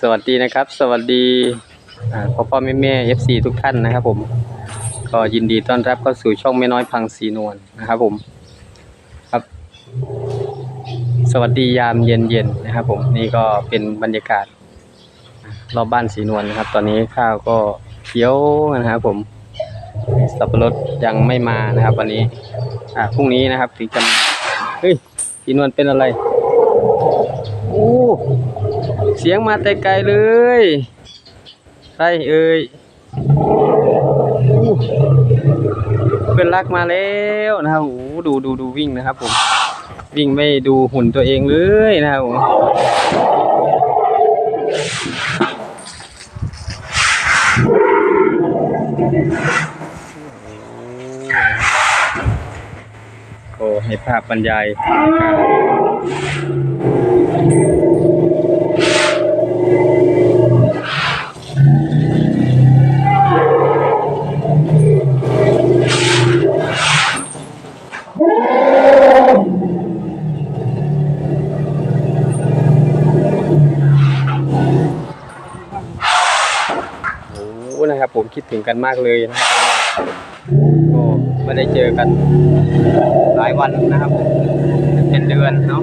สวัสดีนะครับ สวัสดีพ่อพ่อแม่แม่เอฟซีทุกท่านนะครับ ผม ก็ยินดีต้อนรับเข้าสู่ช่องแม่น้อยพังสีนวลนะครับ ผม ครับ สวัสดียามเย็นๆนะครับ ผมนี่ก็เป็นบรรยากาศรอบบ้านสีนวลนะครับ ตอนนี้ข้าวก็เขียวนะครับ ผมสับปะรดยังไม่มานะครับ วันนี้ อ่าพรุ่งนี้นะครับถึงจะมาเฮ้ยสีนวลเป็นอะไรโอ้ สียงมาแต่ไกลเลยใครเอ่ยอู้เพื่อนรักมาแล้วนะครับโอ้ดูดูดูวิ่งนะครับผมวิ่งไม่ดูหุ่นตัวเองเลยนะครับผมโอ้ให้ภาพบรรยาย คิดถึงกันมากเลยนะครับก็ไม่ได้เจอกันหลายวันนะครับ เป็นเดือนเนาะ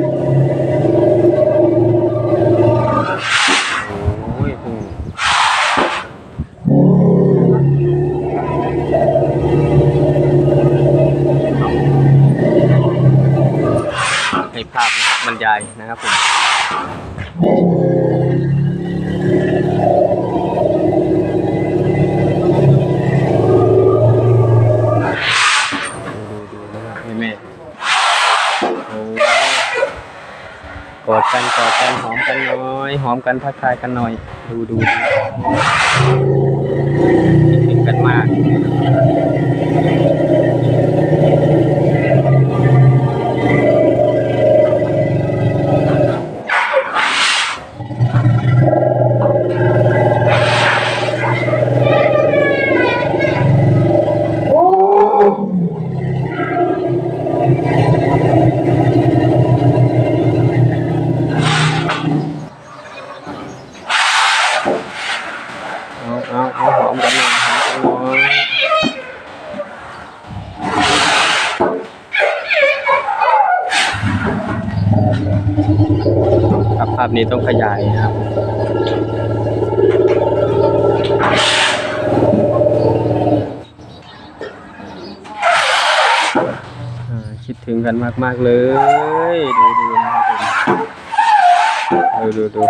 กอดกันกอดกันหอมกันหน่อย หอมกันทักทายกันหน่อย ดูดูดูคิดถึงกันมาก เอาเอาเอาหอมกันหน่อยหอมกันหน่อย ครับภาพนี้ต้องขยายนะครับคิดถึงกันมาก ๆ เลย ดูดูนะครับผมดูดูดู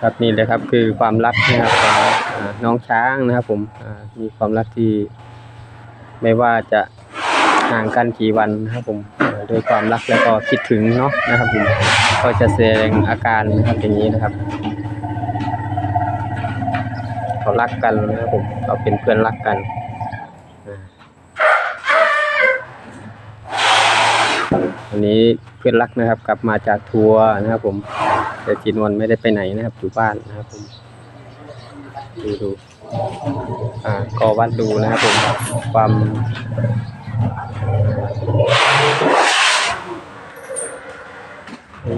ครับนี่เลยครับคือความรักนะครับของน้องช้างนะครับผมมีความรักที่ ไม่ว่าจะห่างกันกี่วันนะครับผมด้วยความรักแล้วก็คิดถึงเนาะนะครับผมก็จะแสดงอาการนะครับอย่างนี้นะครับเขารักกันนะครับผมเราเป็นเพื่อนรักกันอันนี้เพื่อนรักนะครับ กลับมาจากทัวร์นะครับผมแต่จีนวันไม่ได้ไปไหนนะครับอยู่บ้านนะครับผมดูดู ก็วัดดูนะครับผมความโอ้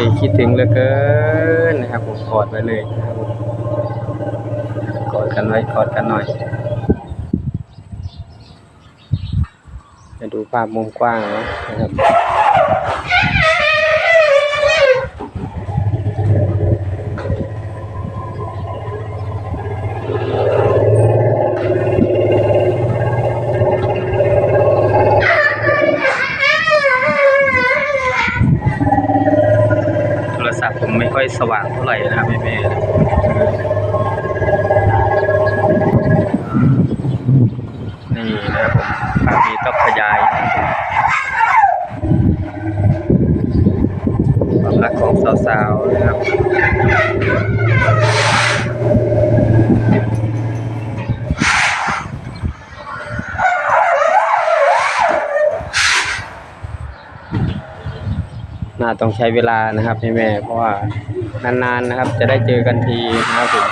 ยคิดถึงเหลือเกินนะครับผมกอดไว้เลยนะครับผมกอดกันไว้กอดกันหน่อยจะดูภาพมุมกว้างนะครับ โทรศัพท์ผมไม่ค่ อยสว่างเท่าไหร่นะครับแม่ ต้องใช้เวลานะครับแม่เพราะว่านานๆนนนะครับ จะได้เจอกันทีนะครับผม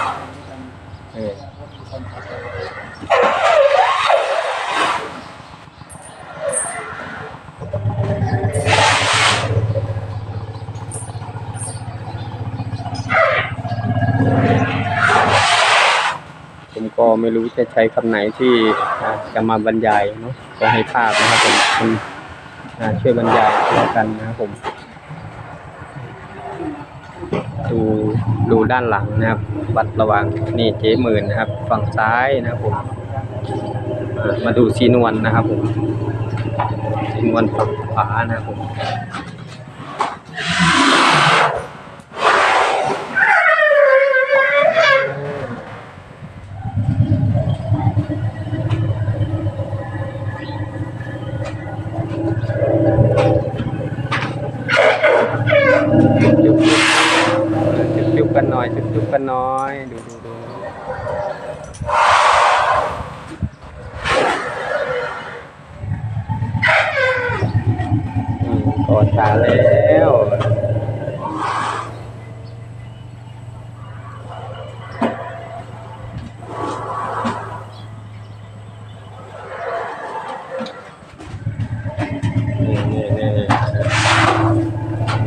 ผมก็ไม่รู้จะใช้คำไหนที่จะมาบรรยายเนาะก็ให้ภาพนะครับผมช่วยบรรยายกันนะครับผม ดูดูด้านหลังนะครับ วัดระวังนี่เจ๊หมื่นนะครับ ฝั่งซ้ายนะครับผมมาดูซีนวลนะครับผมซีนวลฝั่งขวานะครับผม จุ๊บจุ๊บจุ๊บกันหน่ อย จุ๊บจุ๊บกันน่อย ดูดูดูกอดตาแล้วนี่นี่นี่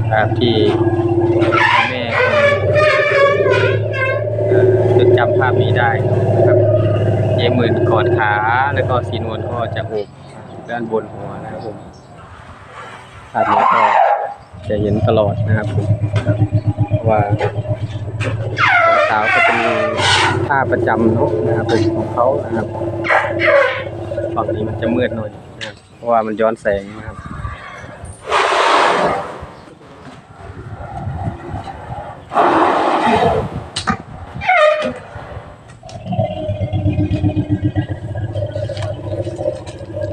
ภาพที่ จดจำภาพนี้ได้นะครับเยหมื่นกอดขาแล้วก็สีนวลก็จะโอบด้านบนหัวนะครับผมภาพนี้ก็จะเห็นตลอดนะครับผมว่าสาวก็เป็นท่าประจำเนาะนะครับผมของเขานะครับฝั่งนี้มันจะมืดหน่อยนะครับเพราะว่ามันย้อนแสงนะครับ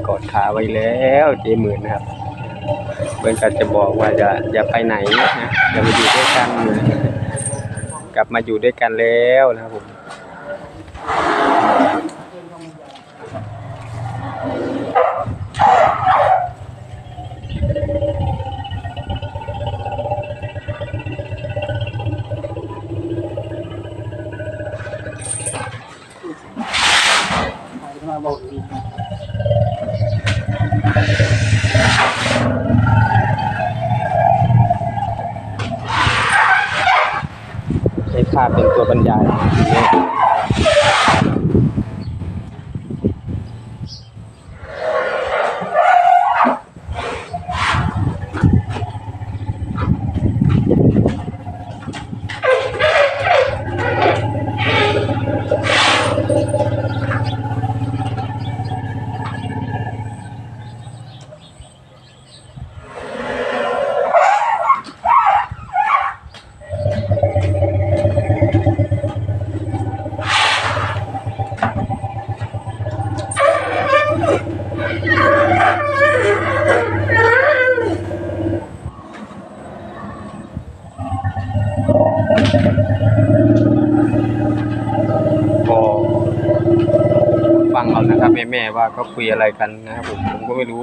ก อดขาไว้แล้วเจหมื่นนะครับเพื่อนก็จะบอกว่าจะอย่าไปไหนนะอย่ามาอยู่ด้วยกันนะกลับมาอยู่ด้วยกันแล้วนะครับผมใช้ภาพเป็นตัวบรรยาย แม่ว่าเขาคุยอะไรกันนะครับผมผมก็ไม่รู้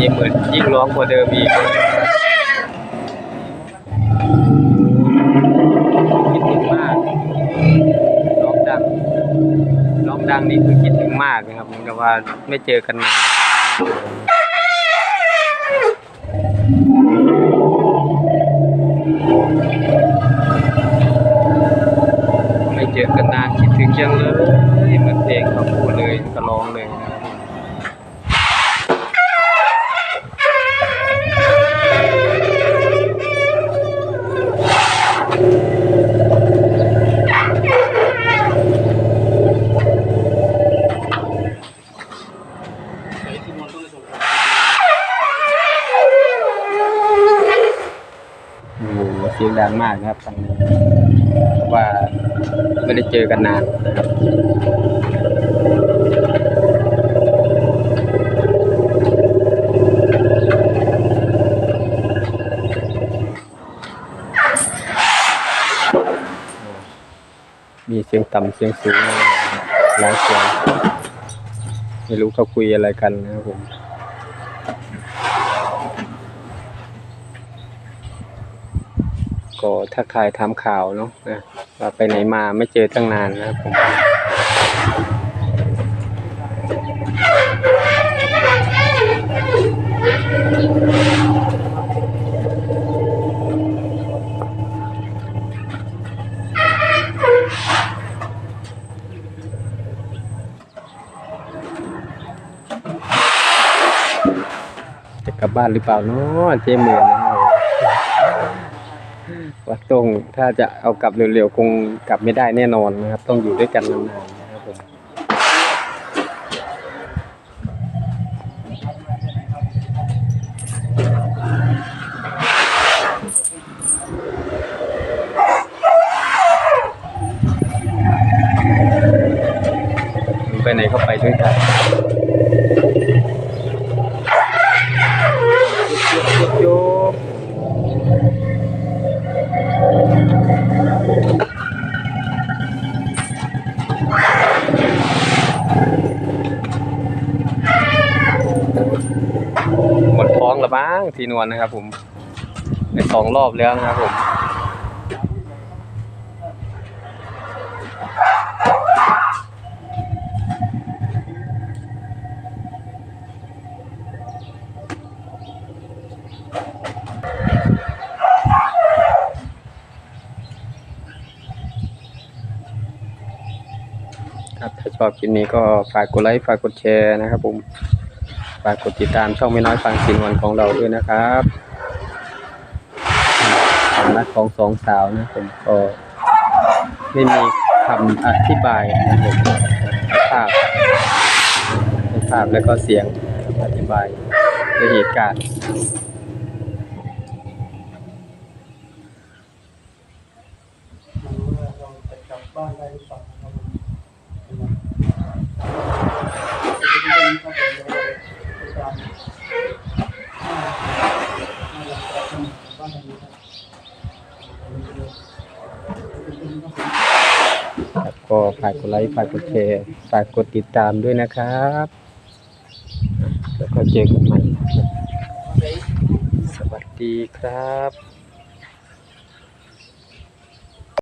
ยิ่งเหมือนยิ่งร้องกว่าเดิมอีกคิดถึงมากร้องดังร้องดังนี่คือคิดถึงมากนะครับเหมือนกับว่าไม่เจอกันนาน เจอกันนานคิดถึงยังเลยเหมือนเพลงเขาพูดเลยก็ลองเลยนะครับโอ้โห เสียงดังมากนะครับทางนี้เพราะว่าไม่ได้เจอกันนานนะครับมีเสียงต่ำเสียงสูงหลายเสียงไม่รู้เขาคุยอะไรกันนะครับผม ก็ถ้าใครทำข่าวเนาะนะว่าไปไหนมาไม่เจอตั้งนานนะผมจะกลับบ้านหรือเปล่าเนาะเจ๊เหมือน ตรงถ้าจะเอากลับเร็วๆคงกลับไม่ได้แน่นอนนะครับ ต้องอยู่ด้วยกันนานๆนะครับผมไปไหนก็ไปด้วยกัน ล้วบ้างทีนวลนะครับ ผมไปสองรอบแล้วนะครับผมครับถ้าชอบคลิปนี้ก็ฝากกดไลค์ ฝากกดแชร์นะครับผม ฝากกดติดตามช่องไม่น้อยฟังสินวันของเราด้วยนะครับความรักของสองสาวนะผมก็ไม่มีคำอธิบายนะผมให้ภาพให้ภาพแล้วก็เสียงอธิบายด้วยเหตุการณ์ว่าเราจะกลับบ้านได้หรือเปล่าครับผมบ้านนี้ครับ ครับก็ฝากกดไลค์ฝากกดแชร์ฝากกดติดตามด้วยนะครับ แล้วก็เจอกันใหม่สวัสดีครับ